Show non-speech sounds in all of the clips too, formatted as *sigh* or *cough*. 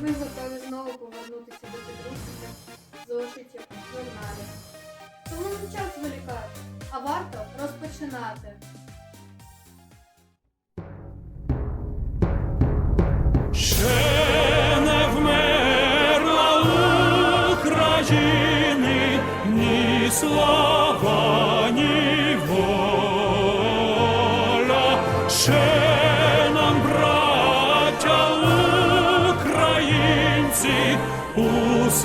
ми готові знову повернутися до підручника, зошитів, журналів. Тому не час зволікати, а варто розпочинати.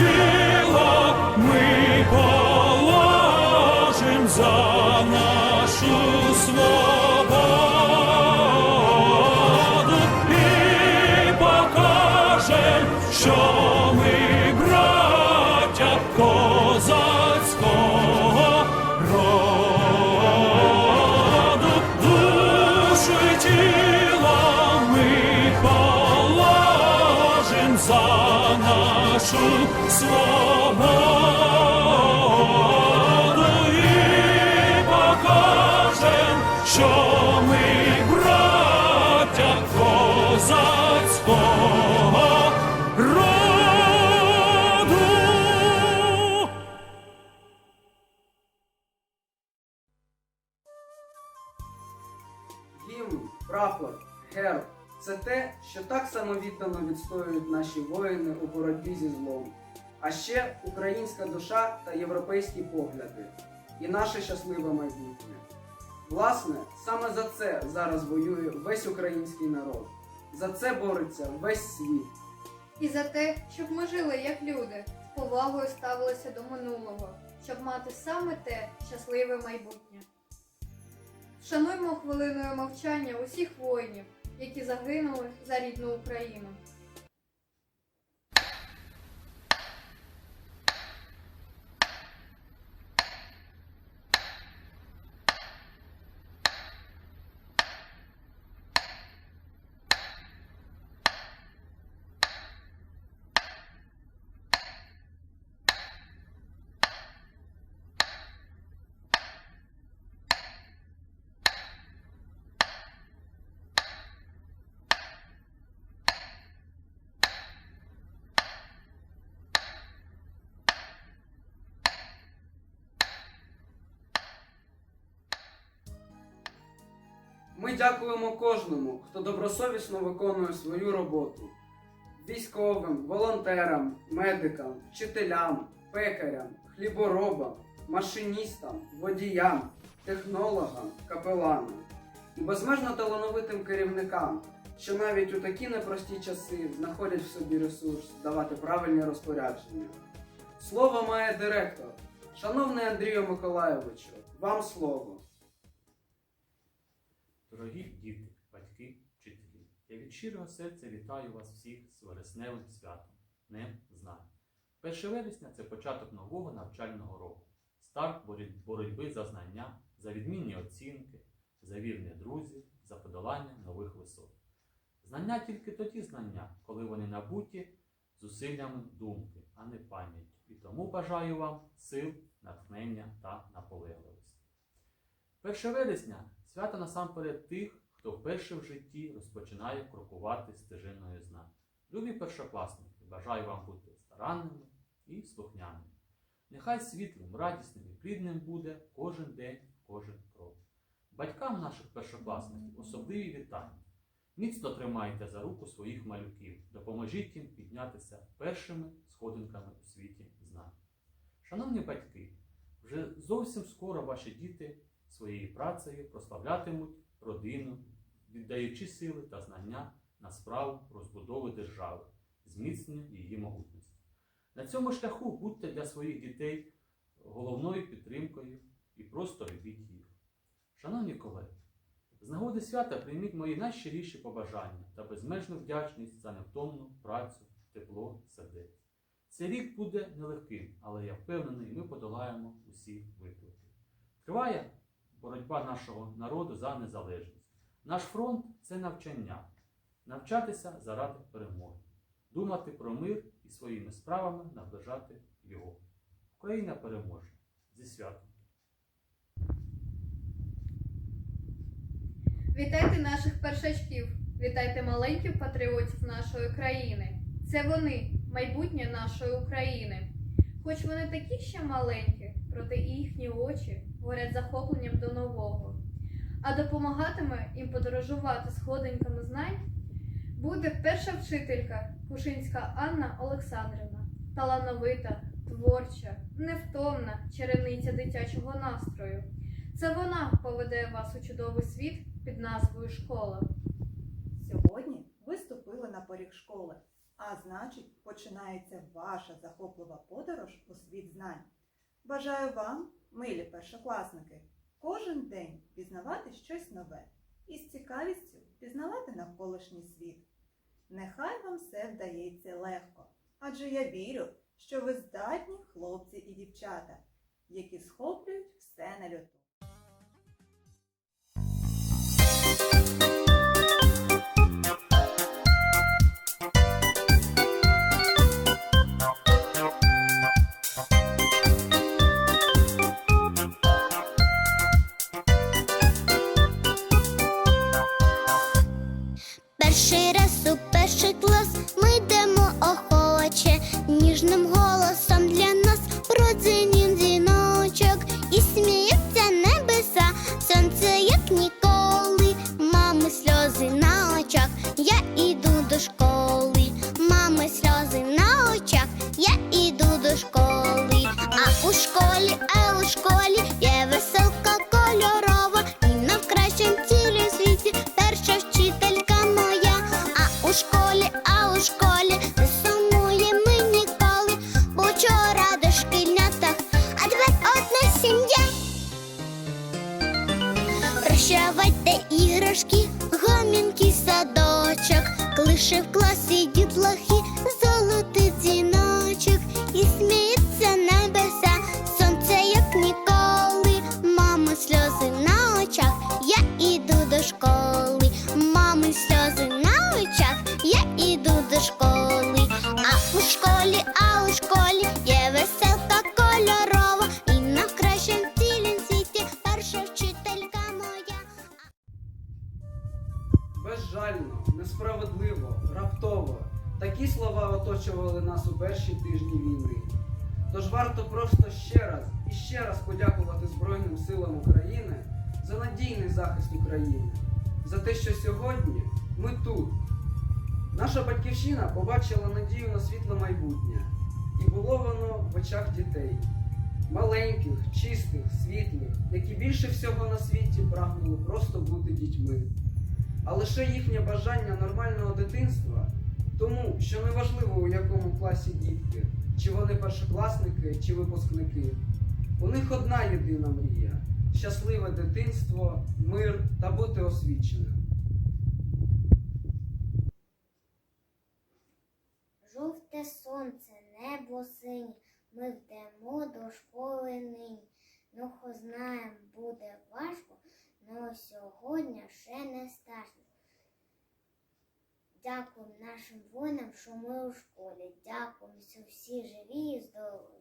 Jesus. Прапор, герб це те, що так самовіддано відстоюють наші воїни у боротьбі зі злом. А ще українська душа та європейські погляди і наше щасливе майбутнє. Власне, саме за це зараз воює весь український народ. За це бореться весь світ. І за те, щоб ми жили як люди, з повагою ставилися до минулого, щоб мати саме те щасливе майбутнє. Шануймо хвилиною мовчання усіх воїнів, які загинули за рідну Україну. Ми дякуємо кожному, хто добросовісно виконує свою роботу. Військовим, волонтерам, медикам, вчителям, пекарям, хліборобам, машиністам, водіям, технологам, капеланам і безмежно талановитим керівникам, що навіть у такі непрості часи знаходять в собі ресурс давати правильні розпорядження. Слово має директор. Шановний Андрію Миколайовичу, вам слово. Дорогі діти, батьки, вчителі, я від щирого серця вітаю вас всіх з вересневим святом, Днем Знань. 1 вересня це початок нового навчального року, старт боротьби за знання, за відмінні оцінки, за вірних друзів, за подолання нових висот. Знання тільки тоді знання, коли вони набуті зусиллями думки, а не пам'яттю. І тому бажаю вам сил, натхнення та наполегливості. 1 вересня свято насамперед тих, хто вперше в житті розпочинає крокувати стежиною знань. Любі першокласники, бажаю вам бути старанними і слухняними. Нехай світлим, радісним і плідним буде кожен день, кожен крок. Батькам наших першокласників особливі вітання. Міцно тримайте за руку своїх малюків, допоможіть їм піднятися першими сходинками у світі знань. Шановні батьки, вже зовсім скоро ваші діти своєю працею прославлятимуть родину, віддаючи сили та знання на справу розбудови держави, зміцнення її могутності. На цьому шляху будьте для своїх дітей головною підтримкою і просто любіть їх. Шановні колеги, з нагоди свята прийміть мої найщиріші побажання та безмежну вдячність за невтомну працю, тепло сердець. Цей рік буде нелегким, але я впевнений, ми подолаємо усі виклики. Триває боротьба нашого народу за незалежність. Наш фронт це навчання, навчатися заради перемоги, думати про мир і своїми справами наближати його. Україна переможе зі святом! Вітайте наших першачків, вітайте маленьких патріотів нашої країни. Це вони, майбутнє нашої України. Хоч вони такі ще маленькі, проте їхні очі горять захопленням до нового. А допомагатиме їм подорожувати сходинками знань буде перша вчителька Кушинська Анна Олександрівна, талановита, творча, невтомна чарівниця дитячого настрою. Це вона поведе вас у чудовий світ під назвою школа. Сьогодні ви ступили на поріг школи, а значить, починається ваша захоплива подорож у світ знань. Бажаю вам, милі першокласники, кожен день пізнавати щось нове і з цікавістю пізнавати навколишній світ. Нехай вам все вдається легко, адже я вірю, що ви здатні хлопці і дівчата, які схоплюють все на льоту. Прощавайте іграшки, гомінки, садочок, клише в класі дітлахи, Такі оточували нас у перші тижні війни. Тож варто просто ще раз і ще раз подякувати Збройним силам України за надійний захист України, за те, що сьогодні ми тут. Наша батьківщина побачила надію на світле майбутнє, і було воно в очах дітей. Маленьких, чистих, світлих, які більше всього на світі прагнули просто бути дітьми а лише їхнє бажання нормального дитинства, тому що неважливо у якому класі дітки, чи вони першокласники, чи випускники. У них одна єдина мрія щасливе дитинство, мир та бути освіченим. Жовте сонце, небо синє, ми вдемо до школи нині. Ну, хо знаєм, буде важко, но сьогодні ще не страшно. Дякуємо нашим воїнам, що ми у школі. Дякуємо, що всі живі і здорові.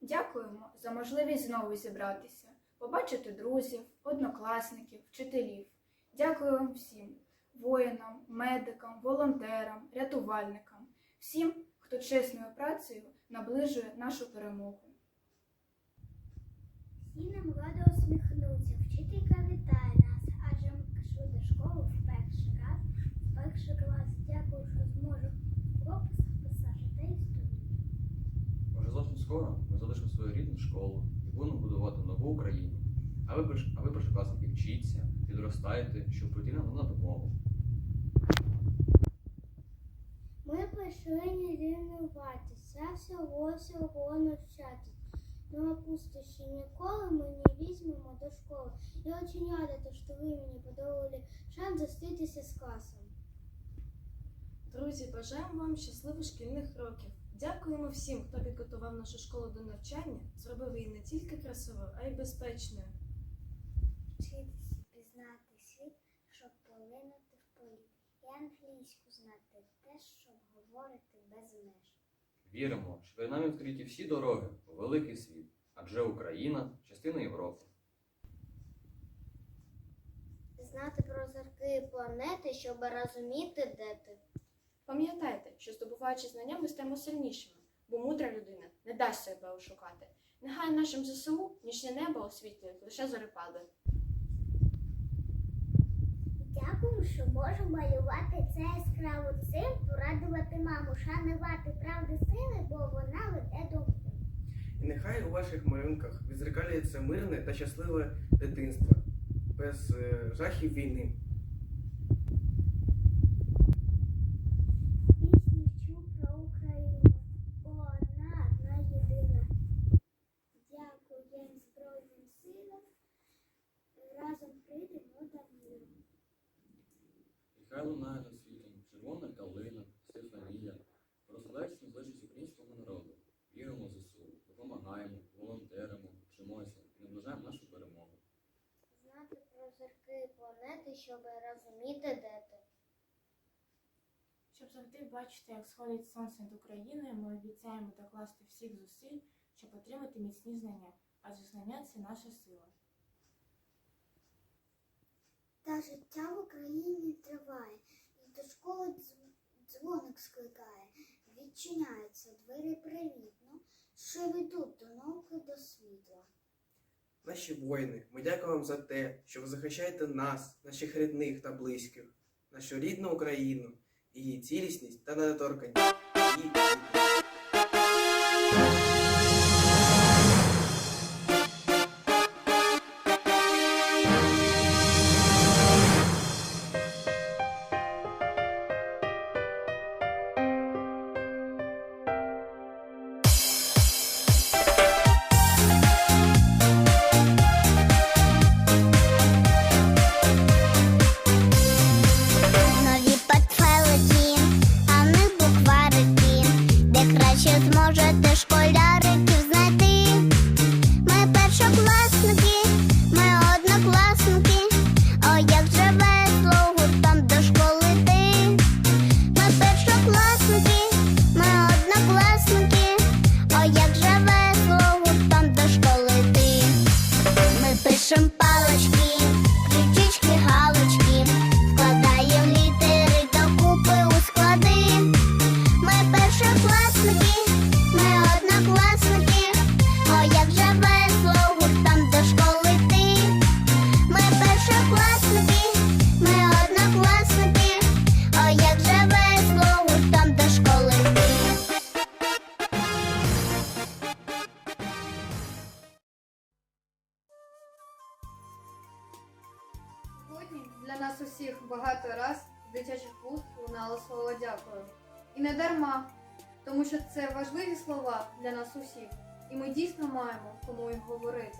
Дякуємо за можливість знову зібратися, побачити друзів, однокласників, вчителів. Дякуємо всім воїнам, медикам, волонтерам, рятувальникам, всім, хто чесною працею наближує нашу перемогу. Всі нам радо усміхнуться. Вчителька вітає нас, адже ми пішли до школи в перший раз, перший клас. Дякую, що зможу прописах писати та історію. Вже зовсім скоро ми залишимо свою рідну школу і будемо будувати нову Україну. А ви, а ви першокласники, вчіться, підростайте, щоб прийти нам на допомогу. машині рівнуватись, а всього всього навчатись. Ну а пустощі ніколи ми не візьмемо до школи. Я очень рада, що ви мені подарували шанс зустрітися з класом. Друзі, бажаємо вам щасливих шкільних років. Дякуємо всім, хто підготував нашу школу до навчання, зробив її не тільки красивою, а й безпечною. Вчитися пізнати світ, щоб полинути в політ. І англійську знати теж, щоб говорити без меж. Віримо, що перед нами відкриті всі дороги у великий світ, адже Україна частина Європи. Знати про зірки і планети, щоб розуміти, де ти. Пам'ятайте, що здобуваючи знання, ми стаємо сильнішими, бо мудра людина не дасть себе ошукати. Нехай нашим ЗСУ нічне небо освітлюють лише зорепади. Дякую, що можу малювати це яскраво цим, порадувати маму, шанувати правди сили, бо вона веде до. І нехай у ваших малюнках відзеркалюється мирне та щасливе дитинство, без е, жахів війни. Пісню вчу про Україну, бо одна, одна єдина. Дякуємо Збройним силам, Нехай лунає над світом червона калина, Стефанія, розглядається на злочість українського народу. Віримо в ЗСУ, допомагаємо, волонтеримо, вчимося і наближаємо нашу перемогу. Знати про зірки і планети, щоб розуміти, де ти. Щоб завжди бачити, як сходить сонце над Україною, ми обіцяємо докласти всіх зусиль, щоб отримати міцні знання, адже знання це наша сила. Та життя в Україні триває, і до школи дзвоник скликає. Відчиняються двері привітно, що ведуть до науки до світла. Наші воїни, ми дякуємо вам за те, що ви захищаєте нас, наших рідних та близьких, нашу рідну Україну, її цілісність та недоторканність. Її що це важливі слова для нас усіх, і ми дійсно маємо кому їх говорити.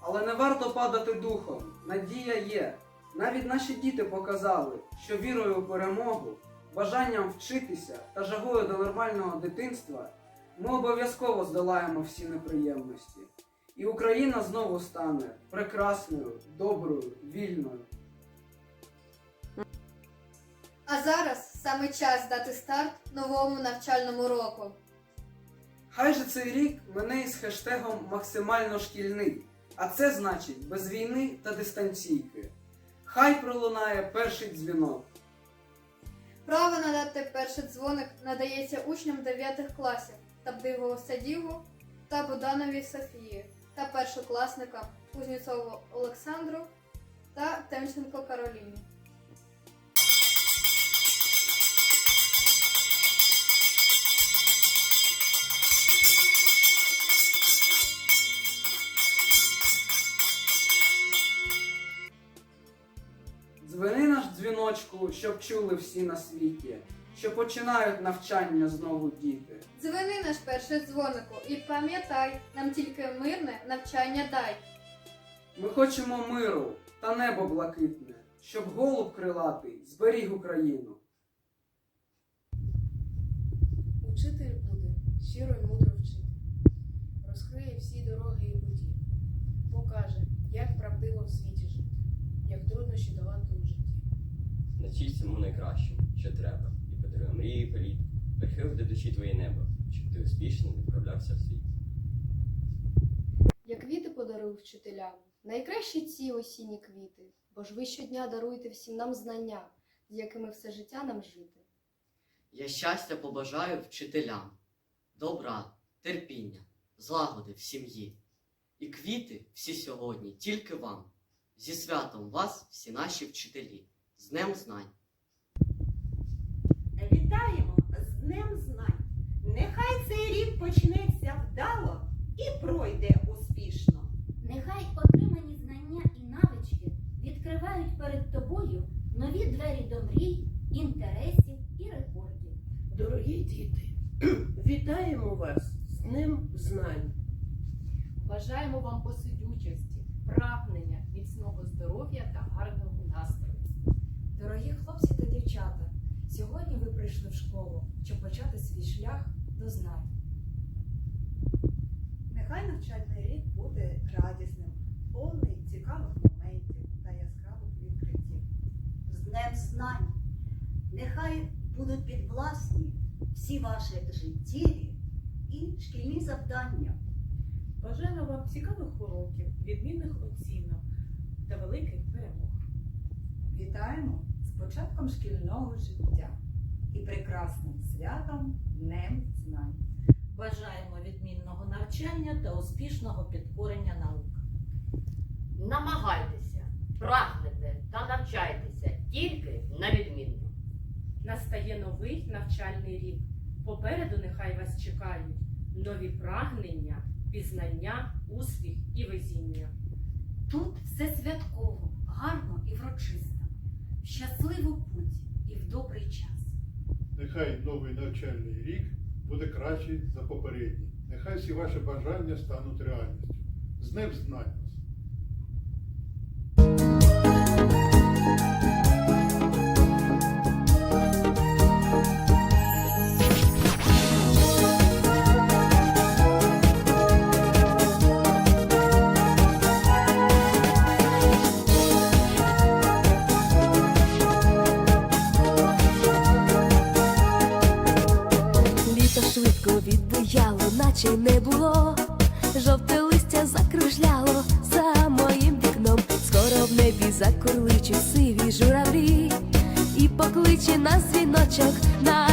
Але не варто падати духом. Надія є. Навіть наші діти показали, що вірою у перемогу, бажанням вчитися та жагою до нормального дитинства ми обов'язково здолаємо всі неприємності. І Україна знову стане прекрасною, доброю, вільною. А зараз саме час дати старт новому навчальному року. Хай же цей рік мене із хештегом максимально шкільний, а це значить без війни та дистанційки. Хай пролунає перший дзвінок. Право надати перший дзвоник надається учням 9 класів Табдивого Садіву та Будановій Софії та першокласникам Кузнєцову Олександру та Темченко Кароліні. Дзвіночку, щоб чули всі на світі, що починають навчання знову діти. Дзвени наш перший дзвонику і пам'ятай, нам тільки мирне навчання дай. Ми хочемо миру та небо блакитне, щоб голуб крилатий зберіг Україну. Учитель буде щиро й мудро вчити, розкриє всі дороги і путі, покаже, як правдиво в світі жити, як труднощі долати у житті. Навчись цьому найкращому, що треба, і подарує мрії і політ. Прихил до душі твоє небо, щоб ти успішно відправлявся в світ. Я квіти подарую вчителям, найкращі ці осінні квіти, бо ж ви щодня даруєте всім нам знання, з якими все життя нам жити. Я щастя побажаю вчителям, добра, терпіння, злагоди в сім'ї. І квіти всі сьогодні тільки вам. Зі святом вас, всі наші вчителі, з Днем Знань. Вітаємо з Днем Знань! Нехай цей рік почнеться вдало і пройде успішно. Нехай отримані знання і навички відкривають перед тобою нові двері до мрій, інтересів і рекордів. Дорогі діти, *clears throat* вітаємо вас з Днем Знань! Бажаємо вам посидючості, прагнення, міцного здоров'я та гарного настрою. Дорогі хлопці та дівчата, сьогодні ви прийшли в школу, щоб почати свій шлях до знань. Нехай навчальний рік буде радісним, повний цікавих моментів та яскравих відкриттів. З Днем Знань! Нехай будуть підвласні всі ваші життєві і шкільні завдання. Бажаємо вам цікавих уроків, відмінних оцінок та великих перемог. Вітаємо початком шкільного життя і прекрасним святом Днем Знань. Бажаємо відмінного навчання та успішного підкорення наук. Намагайтеся, прагнете та навчайтеся тільки на відмінно. Настає новий навчальний рік. Попереду нехай вас чекають нові прагнення, пізнання, успіх і везіння. Тут все святково, гарно і врочисто, щасливу путь і в добрий час. Нехай новий навчальний рік буде кращий за попередній. Нехай всі ваші бажання стануть реальністю. З ним знань вас! Небі закурличуть сиві журавлі і покличе нас дзвіночок на